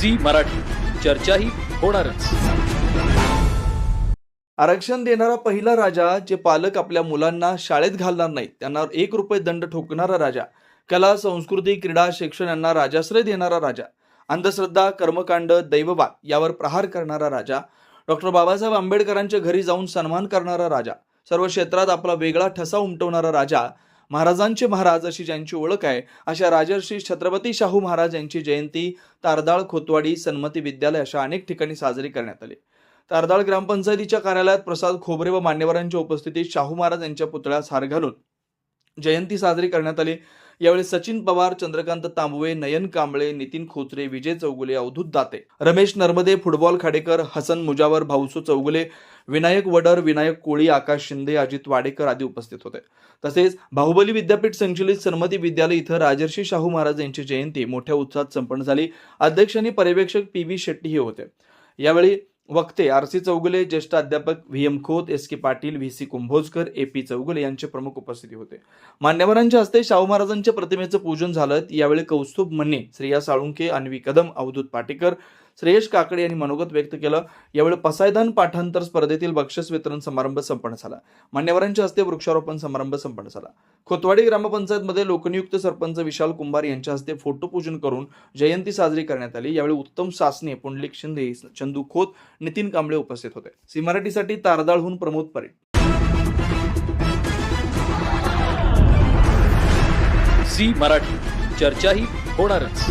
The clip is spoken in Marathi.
झी मराठी. चर्चाही होणारच. आरक्षण देणारा पहिला राजा जे पालक आपल्या मुलांना शाळेत घालणार नाहीत त्यांना एक रुपये दंड ठोकणारा राजा कला संस्कृती क्रीडा शिक्षण यांना राजाश्रय देणारा राजा अंधश्रद्धा कर्मकांड दैववाद यावर प्रहार करणारा राजा डॉक्टर बाबासाहेब आंबेडकरांच्या घरी जाऊन सन्मान करणारा राजा सर्व क्षेत्रात आपला वेगळा ठसा उमटवणारा राजा महाराजांचे महाराज अशी ज्यांची ओळख आहे अशा राजर्षी छत्रपती शाहू महाराज यांची जयंती तारदाळ खोतवाडी सन्मती विद्यालय अशा अनेक ठिकाणी साजरी करण्यात आली. तारदाळ ग्रामपंचायतीच्या कार्यालयात प्रसाद खोबरे व मान्यवरांच्या उपस्थितीत शाहू महाराज यांच्या पुतळ्यास हार घालून जयंती साजरी करण्यात आली. यावेळी सचिन पवार चंद्रकांत तांबवे नयन कांबळे नितीन खोचरे विजय चौगुले अवधूत दाते रमेश नर्मदे फुटबॉल खाडेकर हसन मुजावर भाऊसू चौगुले विनायक वडर विनायक कोळी आकाश शिंदे अजित वाडेकर आदी उपस्थित होते. तसेच बाहुबली विद्यापीठ संचलित सन्मती विद्यालय इथं राजर्षी शाहू महाराज यांची जयंती मोठ्या उत्साहात संपन्न झाली. अध्यक्ष आणि पर्यवेक्षक पी व्ही शेट्टी हे होते. यावेळी वक्ते आर सी चौगुले ज्येष्ठ अध्यापक V M Khot S K Patil V C Kumbhojkar A P Chougule यांचे प्रमुख उपस्थिती होते. मान्यवरांच्या हस्ते शाहू महाराजांच्या प्रतिमेचं पूजन झालं. यावेळी कौस्तुभ मन्ने श्रेया साळुंके अन्वी कदम अवधूत पाटेकर श्रेयश काकडे यांनी मनोगत व्यक्त केलं. यावेळी पसायदान पाठांतर स्पर्धेतील बक्षीस वितरण समारंभ संपन्न झाला. मान्यवरांच्या हस्ते वृक्षारोपण समारंभ संपन्न झाला. खोतवाडी ग्रामपंचायतमध्ये लोकनियुक्त सरपंच विशाल कुंभार यांच्या हस्ते फोटो पूजन करून जयंती साजरी करण्यात आली. यावेळी उत्तम सासने पुंडलिक शिंदे चंदू खोत नितीन कांबळे उपस्थित होते. सी मराठीसाठी तारदाळहून प्रमोद परेड. सी मराठी. चर्चाही होणारच.